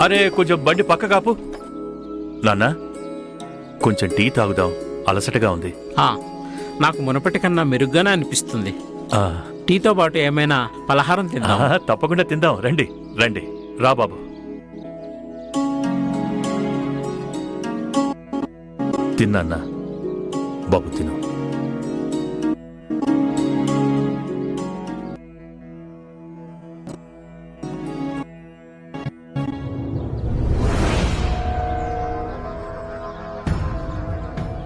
అరే కొంచెం బండి పక్క కాపు నాన్న కొంచెం టీ తాగుదాం. అలసటగా ఉంది. ఆ, నాకు మునపటి కన్నా మెరుగ్గానే అనిపిస్తుంది. ఆ, టీతో పాటు ఏమైనా పలహారం తిందాం. తప్పకుండా తిందాం. రండి రండి. రా బాబు. తిన్నా బాబు తిను.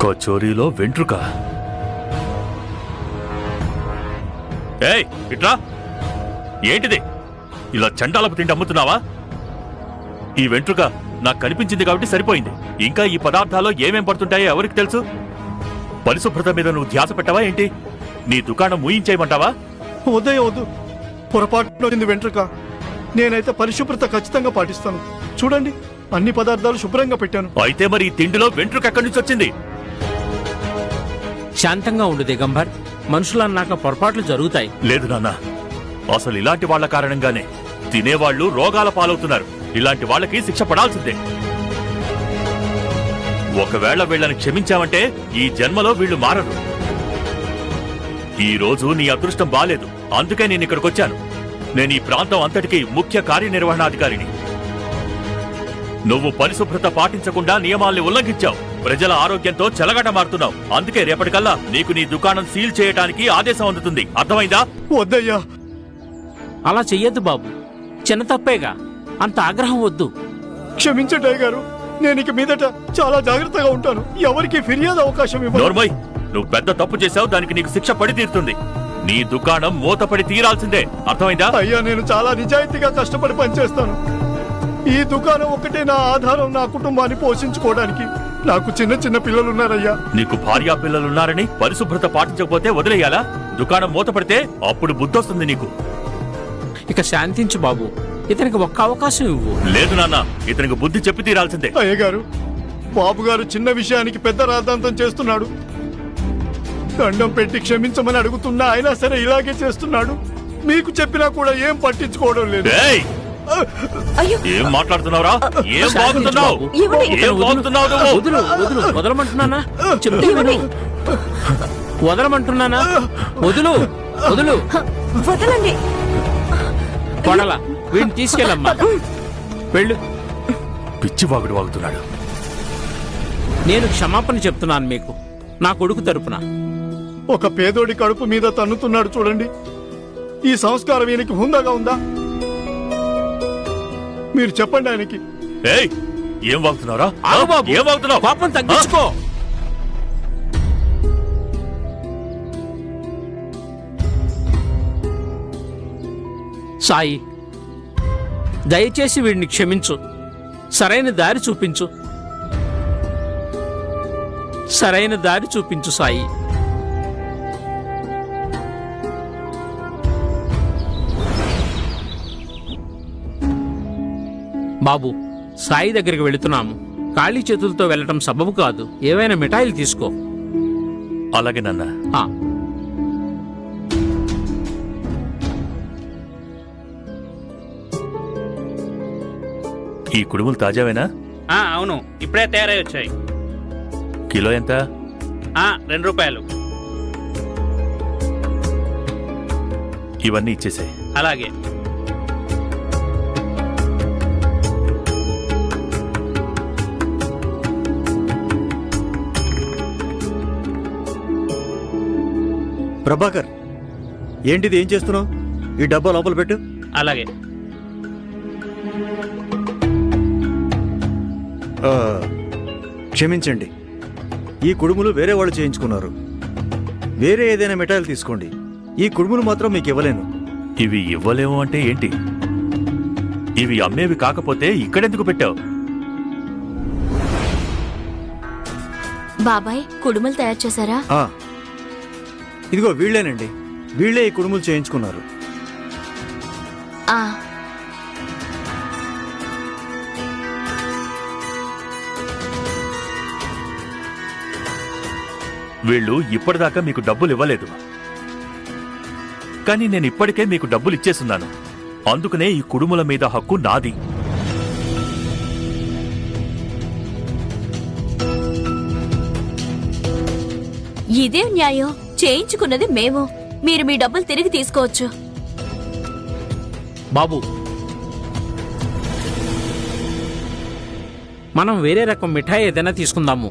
కచోరీలో వెంట్రుక. ఏయ్ ఇట్రా. ఏంటిది? ఇలా చండాలపు తిండి అమ్ముతున్నావా? ఈ వెంట్రుక నాకు కనిపించింది కాబట్టి సరిపోయింది. ఇంకా ఈ పదార్థాల్లో ఏమేం పడుతుంటాయో ఎవరికి తెలుసు? పరిశుభ్రత మీద నువ్వు ధ్యాస పెట్టవా ఏంటి? నీ దుకాణం వద్దయ్య వద్దు. పొరపాటున వచ్చింది వెంట్రుక. నేనైతే పరిశుభ్రత ఖచ్చితంగా పాటిస్తాను. చూడండి అన్ని పదార్థాలు శుభ్రంగా పెట్టాను. అయితే మరి ఈ తిండిలో వెంట్రుక ఎక్కడి నుంచి వచ్చింది? శాంతంగా ఉండు దిగంబర్. మనుషులన్నాక పొరపాట్లు జరుగుతాయి. లేదు నాన్న. అసలు ఇలాంటి వాళ్ళ కారణంగానే తినేవాళ్ళు రోగాల పాలవుతున్నారు. ఇలాంటి వాళ్ళకి శిక్ష పడాల్సిందే. ఒకవేళ వీళ్ళని క్షమించామంటే ఈ జన్మలో వీళ్ళు మారరు. ఈ రోజు నీ అదృష్టం బాలేదు. అందుకే నేను ఇక్కడికొచ్చాను నేను ఈ ప్రాంతం అంతటికి ముఖ్య కార్యనిర్వహణాధికారిని. నువ్వు పరిశుభ్రత పాటించకుండా నియమాల్ని ఉల్లంఘించావు. ప్రజల ఆరోగ్యంతో చెలగట మారుతున్నావు. అందుకే రేపటికల్లా నీకు నీ దుకాణం సీల్ చేయడానికి ఆదేశం అందుతుంది. అర్థమైందా? వద్దయ్యా. అలా చెయ్యొద్దు బాబు. చిన్న తప్పేగా. అంత ఆగ్రహం వద్దు. క్షమించండి అయ్య గారు. నేను ఇక మీదట చాలా జాగ్రత్తగా ఉంటాను. ఎవరికి ఫిర్యాదు అవకాశం ఇవ్వను. నోర్మయ్ నువ్వు పెద్ద తప్పు చేశావు. దానికి నీకు శిక్ష పడి తీరుతుంది. నీ దుకాణం మూతపడి తీరాల్సిందే. అర్థమైందా? అయ్యా నేను చాలా నిజాయితీగా కష్టపడి పనిచేస్తాను. ఈ దుకాణం ఒకటే నా ఆధారం నా కుటుంబాన్ని పోషించుకోవడానికి. నాకు చిన్న చిన్న పిల్లలు ఉన్నారయ్యా నీకు భార్యా పిల్లలున్నారని పరిశుభ్రత పాటించకపోతే వదిలేయాలా? దుకాణం మూతపడితే అప్పుడు బుద్ధొస్తుంది నీకు. ఇక శాంతించు బాబు. ఇతనికి ఒక్క అవకాశం ఇవ్వు. లేదు నాన్న ఇతనికి బుద్ధి చెప్పి తీరాల్సిందే. అయ్య గారు బాబు గారు చిన్న విషయానికి పెద్ద రాద్ధాంతం చేస్తున్నాడు. దండం పెట్టి క్షమించమని అడుగుతున్నా అయినా సరే ఇలాగే చేస్తున్నాడు. మీకు చెప్పినా కూడా ఏం పట్టించుకోవడం లేదు. ఏయ్! అయ్యో. ఏం మాట్లాడుతున్నావురా? ఏం బాగుతున్నావు? ఏం బాగుతున్నావు నువ్వు? వదులు వదులు వదలమంటున్నానా? చెప్తే విను. వదలమంటున్నానా? వదులు వదులు. వదలండి. కొడల వీడిని తీసుకెళ్ళమ్మా. వెళ్ళు. పిచ్చి వాగుడు వాగుతున్నాడు. నేను క్షమాపణ చెప్తున్నాను మీకు. నా కొడుకు తరపున. ఒక పేదోడి కడుపు మీద తన్నుతున్నాడు చూడండి. ఈ సంస్కారం ఈయనకి హుందాగా ఉందా? మీరు చెప్పండి ఆయనకి. ఏయ్ ఏం బాబు. ఏం వాగుతున్నావు? తగ్గించుకో. సాయి దయచేసి వీడిని క్షమించు. సరైన దారి చూపించు. సరైన దారి చూపించు సాయి. బాబు సాయి దగ్గరికి వెళుతున్నాము ఖాళీ చేతులతో వెళ్ళటం సబబు కాదు. ఏవైనా మిఠాయిలు తీసుకో. అలాగే నాన్న. ఆ, ఈ కుడుములు తాజావేనా? ఆ, అవును. ఇప్పుడే తయారై వచ్చాయి. కిలో ఎంత? ఆ, రెండు రూపాయలు. ఇవన్నీ ఇచ్చేసాయి. అలాగే. ప్రభాకర్ ఏంటిది ఏం చేస్తున్నావు? ఈ డబ్బా లోపల పెట్టు. అలాగే. ఆ, క్షమించండి. ఈ కుడుములు వేరే వాళ్ళు చేయించుకున్నారు. వేరే ఏదైనా మిఠాయిలు తీసుకోండి. ఈ కుడుములు మాత్రం మీకు ఇవ్వలేను. ఇవి ఇవ్వలేము అంటే ఏంటి? ఇవి అమ్మేవి కాకపోతే ఇక్కడెందుకు పెట్టావు? బాబాయ్ కుడుములు తయారు చేశారా? ఆ, ఇదిగో వీళ్ళేనండి. వీళ్ళే ఈ కుడుములు చేయించుకున్నారు. ఆ. వీళ్ళు ఇప్పటిదాకా మీకు డబ్బులు ఇవ్వలేదు. కానీ నేను ఇప్పటికే మీకు డబ్బులు ఇచ్చేస్తున్నాను. అందుకనే ఈ కుడుముల మీద హక్కు నాది. ఇదే న్యాయం? చేయించుకున్నది మేము. మీరు మీ డబ్బులు తిరిగి తీసుకోవచ్చు. బాబు. మనం వేరే రకం మిఠాయి ఏదైనా తీసుకుందాము.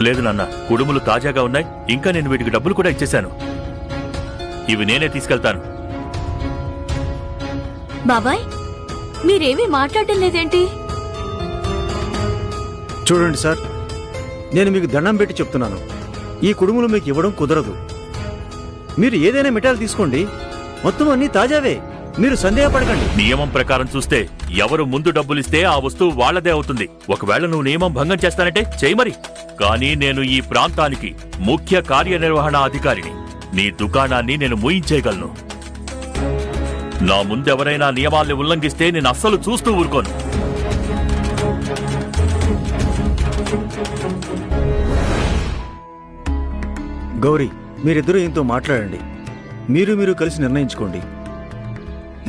లేదు నాన్న కుడుములు తాజాగా ఉన్నాయి. ఇంకా నేను వీటికి డబ్బులు కూడా ఇచ్చేశాను. ఇవి నేనే తీసుకెళ్తాను. బాబాయ్ మీరేమీ మాట్లాడటం లేదేంటి? చూడండి సార్ నేను మీకు దండం పెట్టి చెప్తున్నాను. ఈ కుడుములు మీకు ఇవ్వడం కుదరదు. మీరు ఏదైనా మిఠాయిలు తీసుకోండి. మొత్తం అన్ని తాజావే. మీరు సందేహపడకండి. నియమం ప్రకారం చూస్తే ఎవరు ముందు డబ్బులిస్తే ఆ వస్తువు వాళ్ళదే అవుతుంది. ఒకవేళ నువ్వు నియమం భంగం చేస్తానంటే చేయమరి కానీ నేను ఈ ప్రాంతానికి ముఖ్య కార్యనిర్వహణ అధికారిని. నీ దుకాణాన్ని నేను మూయించేయగలను. నా ముందెవరైనా నియమాల్ని ఉల్లంఘిస్తే నేను అస్సలు చూస్తూ ఊరుకోను. గౌరీ మీరిద్దరూ ఇంతో మాట్లాడండి. మీరు మీరు కలిసి నిర్ణయించుకోండి.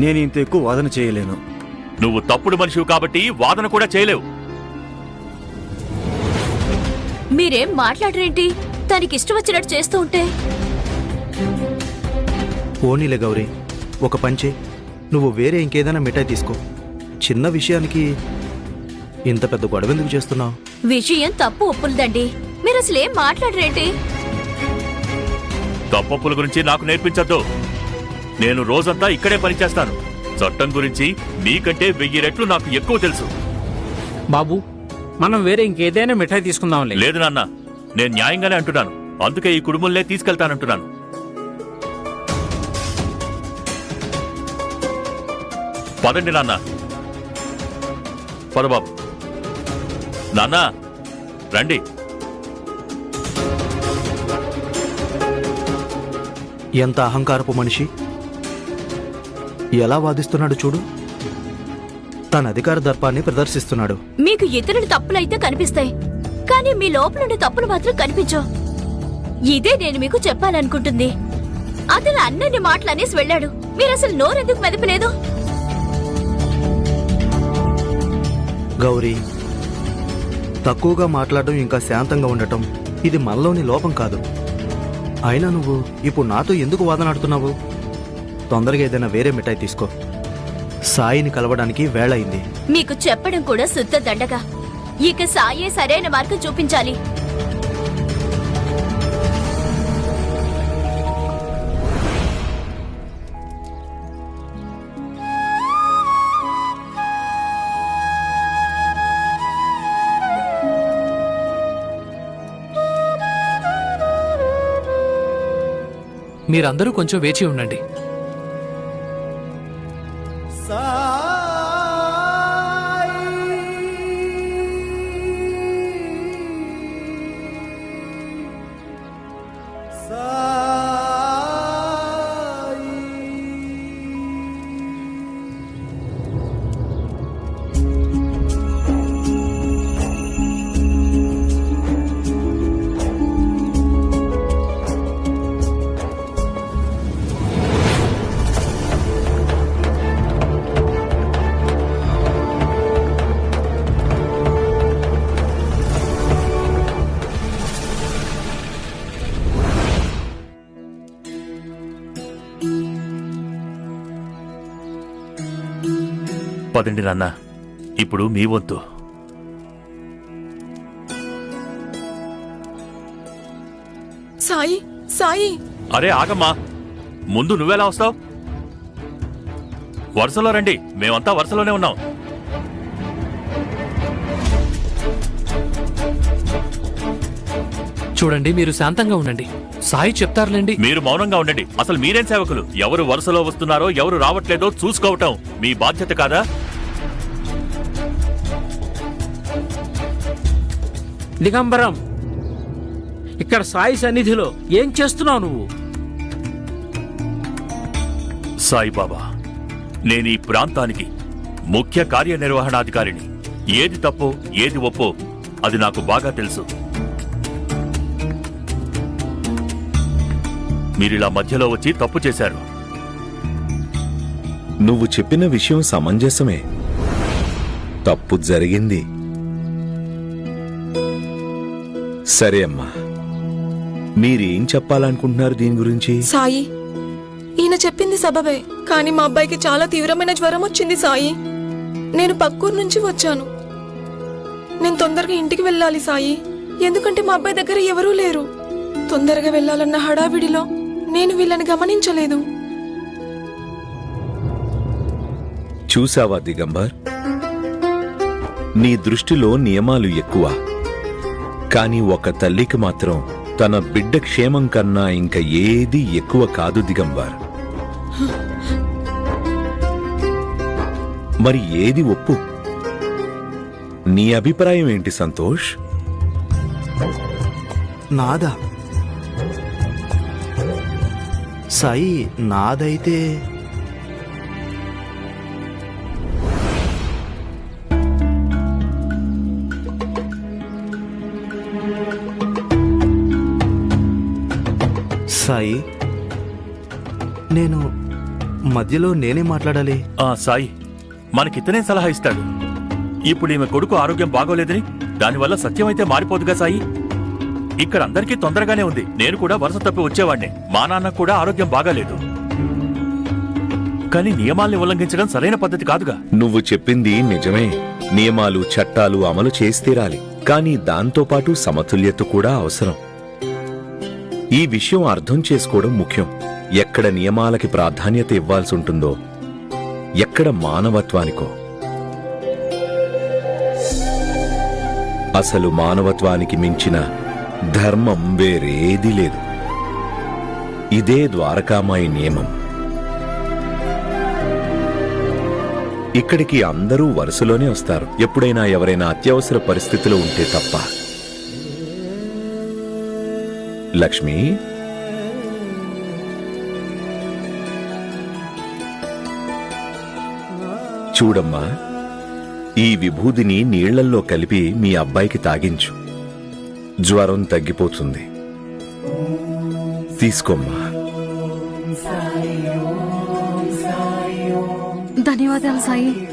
నేను ఇంత ఎక్కువ వాదన చేయలేను. నువ్వు తప్పుడు మనిషివి కాబట్టి వాదన కూడా చేయలేవు. మీరేం మాట్లాడరేంటి? తనకి ఇష్టం వచ్చినట్టు చేస్తూ ఉంటే. పోనీలే గౌరీ ఒక పంచే నువ్వు వేరే ఇంకేదైనా మిఠాయి తీసుకో. చిన్న విషయానికి ఇంత పెద్ద గొడవ ఎందుకు చేస్తున్నావు? విషయం తప్పు ఒప్పులదండి. మీరు అసలు ఏం మాట్లాడరేంటి? తప్పప్పుల గురించి నాకు నేర్పించొద్దు. నేను రోజంతా ఇక్కడే పనిచేస్తాను. చట్టం గురించి మీకంటే వెయ్యి రెట్లు నాకు ఎక్కువ తెలుసు. బాబు మనం వేరే ఇంకేదైనా మిఠాయి తీసుకుందాంలే. లేదు నాన్న నేను న్యాయంగానే అంటున్నాను. అందుకే ఈ కుటుంబంలో తీసుకెళ్తానంటున్నాను. పదండి నాన్న. పద బాబు. నాన్న రండి. ఎంత అహంకారపు మనిషి? ఎలా వాదిస్తున్నాడు చూడు. తన అధికార దర్పాన్ని ప్రదర్శిస్తున్నాడు. మీకు ఇతరుల తప్పులైతే కనిపిస్తాయి. కానీ మీ లోపలుండే తప్పులు మాత్రం కనిపించవు. ఇదే నేను మీకు చెప్పాలనుకుంటుంది. అతను అన్నన్ని మాటలు అనేసి వెళ్ళాడు. మీరు అసలు నోరెందుకు మెదపలేదు? గౌరీ తక్కువగా మాట్లాడడం ఇంకా శాంతంగా ఉండటం ఇది మనలోని లోపం కాదు. అయినా నువ్వు ఇప్పుడు నాతో ఎందుకు వాదనాడుతున్నావు? తొందరగా ఏదైనా వేరే మిఠాయి తీసుకో. సాయిని కలవడానికి వేళ అయింది. మీకు చెప్పడం కూడా శుద్ధ దండగా. ఇక సాయే సరైన మార్గం చూపించాలి. మీరందరూ కొంచెం వేచి ఉండండి. పదండి నాన్న. ఇప్పుడు మీ వంతు. సాయి సాయి. అరే ఆగమ్మా. ముందు నువ్వెలా వస్తావు? వరుసలో రండి. మేమంతా వరుసలోనే ఉన్నాం. చూడండి మీరు శాంతంగా ఉండండి. సాయి చెప్తారులేండి. మీరు మౌనంగా ఉండండి. అసలు మీరేం సేవకులు? ఎవరు వరుసలో వస్తున్నారో ఎవరు రావట్లేదో చూసుకోవటం మీ బాధ్యత కాదా? దిగంబరం ఇక్కడ సాయి సన్నిధిలో ఏం చేస్తున్నావు నువ్వు? సాయిబాబా నేను ఈ ప్రాంతానికి ముఖ్య కార్యనిర్వహణాధికారిని. ఏది తప్పో ఏది ఒప్పో అది నాకు బాగా తెలుసు. మీరిలా మధ్యలో వచ్చి తప్పు చేశారు. నువ్వు చెప్పిన విషయం సమంజసమే. తప్పు జరిగింది. సరే అమ్మా. మీరేం చెప్పాలనుకుంటున్నారు దీని గురించి? సాయి ఈయన చెప్పింది సబబే కానీ మా అబ్బాయికి చాలా తీవ్రమైన జ్వరం వచ్చింది సాయి. నేను పక్కూరు నుంచి వచ్చాను. నేను తొందరగా ఇంటికి వెళ్ళాలి సాయి. ఎందుకంటే మా అబ్బాయి దగ్గర ఎవరూ లేరు. తొందరగా వెళ్ళాలన్న హడావిడిలో నేను వీళ్ళని గమనించలేదు. చూసావా దిగంబర్? నీ దృష్టిలో నియమాలు ఎక్కువ. కాని ఒక తల్లికి మాత్రం తన బిడ్డ క్షేమం కన్నా ఇంకా ఏది ఎక్కువ కాదు దిగంబార్. మరి ఏది ఒప్పు? నీ అభిప్రాయం ఏంటి సంతోష్? నాదా? సాయి నాదైతే సాయి నేను మధ్యలో నేనే మాట్లాడాలి? ఆ సాయి మనకితనే సలహా ఇస్తాడు. ఇప్పుడు ఈమె కొడుకు ఆరోగ్యం బాగోలేదని దానివల్ల సత్యమైతే మారిపోదుగా సాయి. ఇక్కడ అందరికీ తొందరగానే ఉంది. నేను కూడా వరుస తప్పి వచ్చేవాణ్ణి. మా నాన్న కూడా ఆరోగ్యం బాగాలేదు. కానీ నియమాల్ని ఉల్లంఘించడం సరైన పద్ధతి కాదుగా. నువ్వు చెప్పింది నిజమే. నియమాలు చట్టాలు అమలు చేసి తీరాలి. కానీ దాంతోపాటు సమతుల్యత కూడా అవసరం. ఈ విషయం అర్థం చేసుకోవడం ముఖ్యం. ఎక్కడ నియమాలకి ప్రాధాన్యత ఇవ్వాల్సి ఉంటుందో ఎక్కడ మానవత్వానికో. అసలు మానవత్వానికి మించిన ధర్మం వేరేది లేదు. ఇదే ద్వారకామాయి నియమం. ఇక్కడికి అందరూ వరుసలోనే వస్తారు. ఎప్పుడైనా ఎవరైనా అత్యవసర పరిస్థితిలో ఉంటే తప్ప. లక్ష్మి? చూడమ్మా ఈ విభూదిని నీళ్ళల్లో కలిపి మీ అబ్బాయికి తాగించు. జ్వరం తగ్గిపోతుంది. తీసుకోమ్మా. ధన్యవాదాలు సాయి.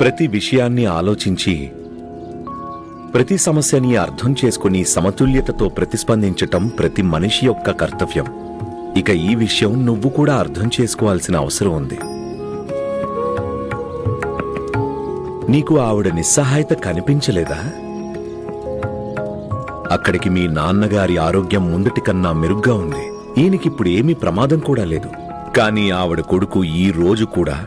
ప్రతి విషయాన్ని ఆలోచించి ప్రతి సమస్యని అర్థం చేసుకుని సమతుల్యతతో ప్రతిస్పందించటం ప్రతి మనిషి యొక్క కర్తవ్యం. ఇక ఈ విషయం నువ్వు కూడా అర్థం చేసుకోవాల్సిన అవసరం ఉంది. నీకు ఆవిడ నిస్సహాయత కనిపించలేదా? అక్కడికి మీ నాన్నగారి ఆరోగ్యం ముందటి కన్నా మెరుగ్గా ఉంది. ఈయనకిప్పుడు ఏమీ ప్రమాదం కూడా లేదు. కానీ ఆవిడ కొడుకు ఈ రోజు కూడా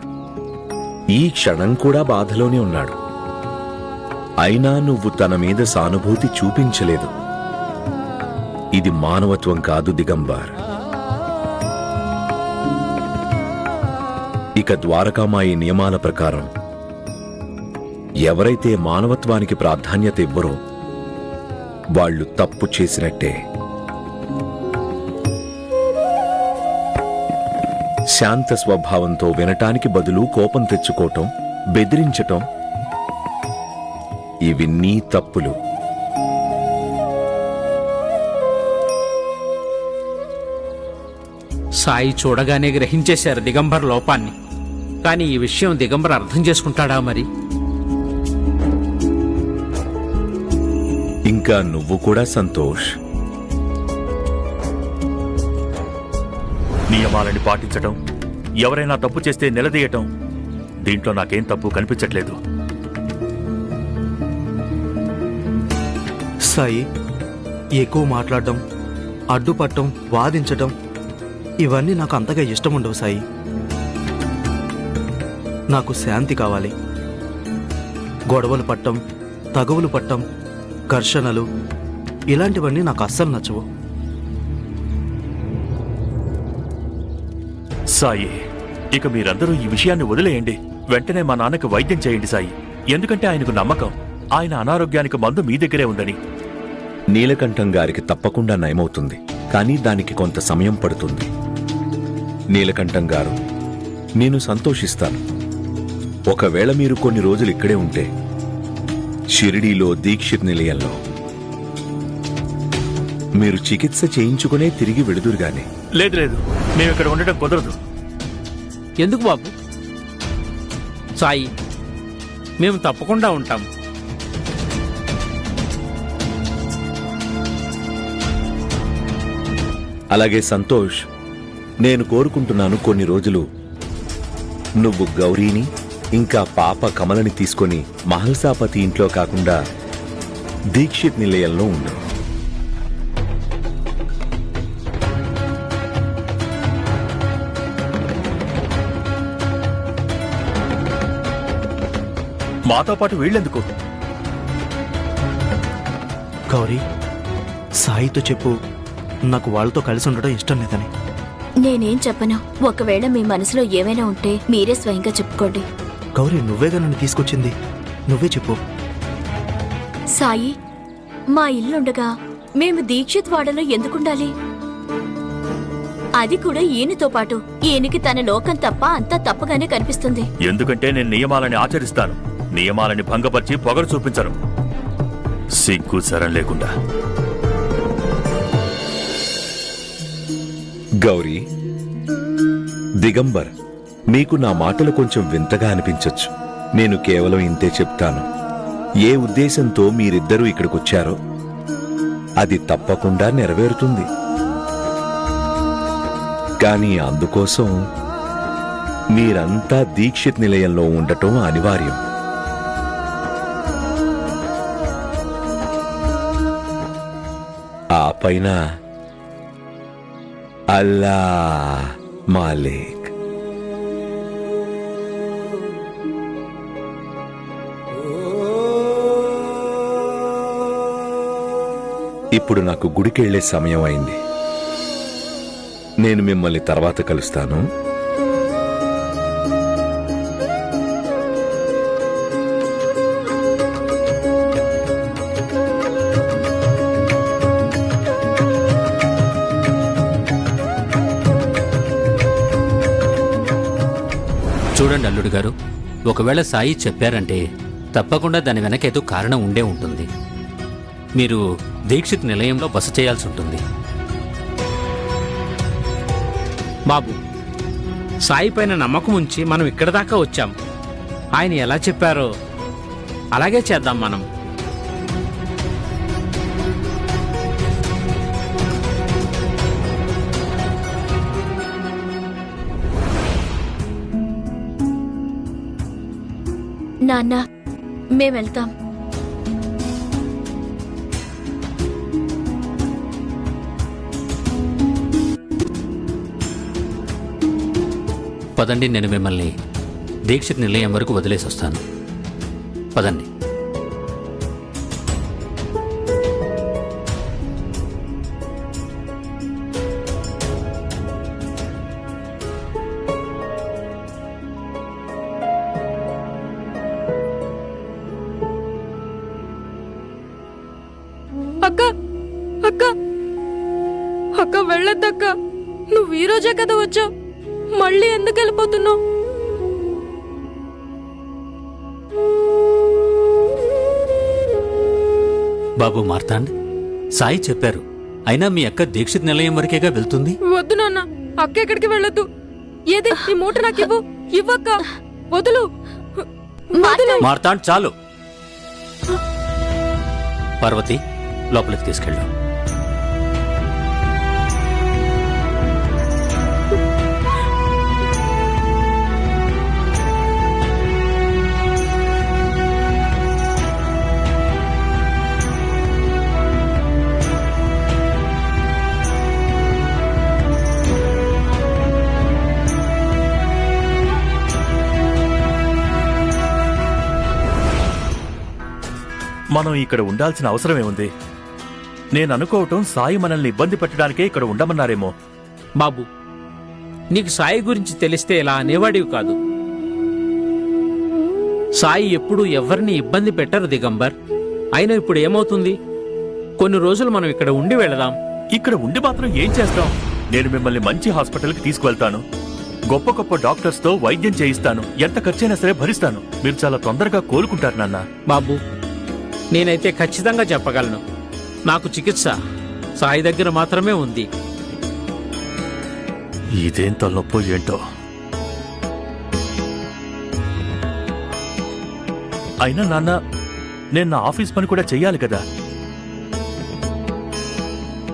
ఈ క్షణం కూడా బాధలోనే ఉన్నాడు. అయినా నువ్వు తన మీద సానుభూతి చూపించలేదు. ఇది మానవత్వం కాదు దిగంబార్. ఇక ద్వారకామాయి నియమాల ప్రకారం ఎవరైతే మానవత్వానికి ప్రాధాన్యత ఇవ్వరో వాళ్ళు తప్పు చేసినట్టే. శాంత స్వభావంతో వినటానికి బదులు కోపం తెచ్చుకోవటం బెదిరించటం ఇవి నీ తప్పులు. సాయి చూడగానే గ్రహించేశారు దిగంబర్ లోపాన్ని. కానీ ఈ విషయం దిగంబర్ అర్థం చేసుకుంటాడా మరి? ఇంకా నువ్వు కూడా సంతోష్. నియమాలని పాటించటం ఎవరైనా తప్పు చేస్తే నిలదీయటం. దీంట్లో నాకేం తప్పు కనిపించట్లేదు. సాయి ఎక్కువ మాట్లాడడం అడ్డుపట్టడం వాదించటం ఇవన్నీ నాకు అంతగా ఇష్టం ఉండవు సాయి. నాకు శాంతి కావాలి. గొడవలు పట్టం తగువులు పట్టం ఘర్షణలు ఇలాంటివన్నీ నాకు అస్సలు నచ్చవు. సాయి ఇక మీరందరూ ఈ విషయాన్ని వదిలేయండి. వెంటనే మా నాన్నకి వైద్యం చేయండి సాయి. ఎందుకంటే ఆయనకు నమ్మకం. ఆయన అనారోగ్యానికి మందు మీ దగ్గరే ఉందని. నీలకంఠం గారికి తప్పకుండా నయమవుతుంది. కానీ దానికి కొంత సమయం పడుతుంది. నీలకంఠం గారు నేను సంతోషిస్తాను. ఒకవేళ మీరు కొన్ని రోజులు ఇక్కడే ఉంటే షిరిడీలో దీక్షిత్ నిలయంలో. మీరు చికిత్స చేయించుకునే తిరిగి వెడుదురుగానే లేదు లేదు. మేము ఇక్కడ ఉండటం కుదరదు. ఎందుకు బాబు? సాయి మేము తప్పకుండా ఉంటాం. అలాగే సంతోష్ నేను కోరుకుంటున్నాను కొన్ని రోజులు నువ్వు గౌరీని ఇంకా పాప కమలని తీసుకొని మహల్సాపతి ఇంట్లో కాకుండా దీక్షిత్ నిలయంలో ఉండు. మాతో పాటు వీళ్ళెందుకు? గౌరీ సాయితో చెప్పు. నాకు వాళ్ళతో కలిసి ఉండడం ఇష్టం లేదని. నేనేం చెప్పను. ఒకవేళ మీ మనసులో ఏమైనా ఉంటే మీరే స్వయంగా చెప్పుకోండి. గౌరీ నువ్వేగా నన్ను తీసుకొచ్చింది? నువ్వే చెప్పు. సాయి మా ఇల్లుండగా మేము దీక్షిత్ వాడలో ఎందుకుండాలి? అది కూడా ఈయనతో పాటు. ఈయనకి తన లోకం తప్ప అంతా తప్పగానే కనిపిస్తుంది. ఎందుకంటే నేను నియమాలని ఆచరిస్తాను. నియమాలని భంగపరిచి పొగరు చూపించరు. సిగ్గు సరం లేకుండా. గౌరీ దిగంబర్ మీకు నా మాటలు కొంచెం వింతగా అనిపించొచ్చు. నేను కేవలం ఇంతే చెప్తాను. ఏ ఉద్దేశంతో మీరిద్దరూ ఇక్కడికొచ్చారో అది తప్పకుండా నెరవేరుతుంది. కానీ అందుకోసం మీరంతా దీక్షిత్ నిలయంలో ఉండటం అనివార్యం. పైన అల్లా మాలిక్. ఇప్పుడు నాకు గుడికెళ్ళే సమయం అయింది. నేను మిమ్మల్ని తర్వాత కలుస్తాను. అల్లుడు గారు ఒకవేళ సాయి చెప్పారంటే తప్పకుండా దాని వెనకేదో కారణం ఉండే ఉంటుంది. మీరు దీక్షిత్ నిలయంలో బస చేయాల్సి ఉంటుంది. బాబు సాయి పైన నమ్మకం ఉంచి మనం ఇక్కడ దాకా వచ్చాం. ఆయన ఎలా చెప్పారో అలాగే చేద్దాం మనం. నాన్న మేం వెళ్తాం. పదండి నేను మిమ్మల్ని దీక్షిత్ నిలయం వరకు వదిలేసి వస్తాను పదండి. వెళ్ళొద్దక్క నువ్వు ఈ రోజే కదా వచ్చావు? మళ్ళీ ఎందుకు వెళ్ళిపోతున్నావు? బాబు మార్తాండ్ సాయి చెప్పారు. అయినా మీ అక్క దీక్షిత్ నిలయం వరకేగా వెళ్తుంది? వద్దు నాన్న అక్క ఎక్కడికి వెళ్ళొద్దు. ఏది? ఈ మూట నాకు ఇవ్వు. ఇవ్వక్క వదులు. వదులు. మార్తాండ్ చాలు. పార్వతి లోపలికి తీసుకెళ్ళు. మనం ఇక్కడ ఉండాల్సిన అవసరమేముంది నేను అనుకోవటం సాయి మనల్ని ఇబ్బంది పెట్టడానికే ఇక్కడ ఉండమన్నారేమో. బాబు నీకు సాయి గురించి తెలిస్తే ఇలా అనేవాడివి కాదు. సాయి ఎప్పుడూ ఎవరిని ఇబ్బంది పెట్టరు దిగంబర్. అయినా ఇప్పుడు ఏమవుతుంది? కొన్ని రోజులు మనం ఇక్కడ ఉండి వెళదాం. ఇక్కడ ఉండి మాత్రం ఏం చేస్తాం? నేను మిమ్మల్ని మంచి హాస్పిటల్కి తీసుకువెళ్తాను. గొప్ప గొప్ప డాక్టర్స్తో వైద్యం చేయిస్తాను. ఎంత ఖర్చైనా సరే భరిస్తాను. మీరు చాలా తొందరగా కోలుకుంటారు నాన్న. బాబు నేనైతే ఖచ్చితంగా చెప్పగలను. నాకు చికిత్స సాయి దగ్గర మాత్రమే ఉంది. ఇదేం తలనొప్పో ఏంటో? అయినా నాన్న నేను నా ఆఫీస్ పని కూడా చెయ్యాలి కదా.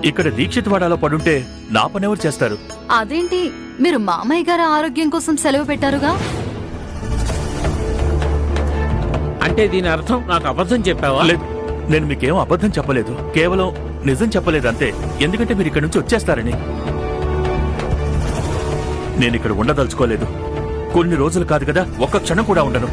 ఇక్కడ దీక్షిత్ వాడాలో పడుంటే నా పని ఎవరు చేస్తారు? అదేంటి మీరు మామయ్య గారి ఆరోగ్యం కోసం సెలవు పెట్టారుగా? అంటే దీని అర్థం నాకు అబద్ధం చెప్పావా? లేదు నేను మీకేం అబద్ధం చెప్పలేదు. కేవలం నిజం చెప్పలేదు అంతే. ఎందుకంటే మీరు ఇక్కడ నుంచి వచ్చేస్తారని. నేను ఇక్కడ ఉండదలుచుకోలేదు. కొన్ని రోజులు కాదు కదా ఒక్క క్షణం కూడా ఉండను.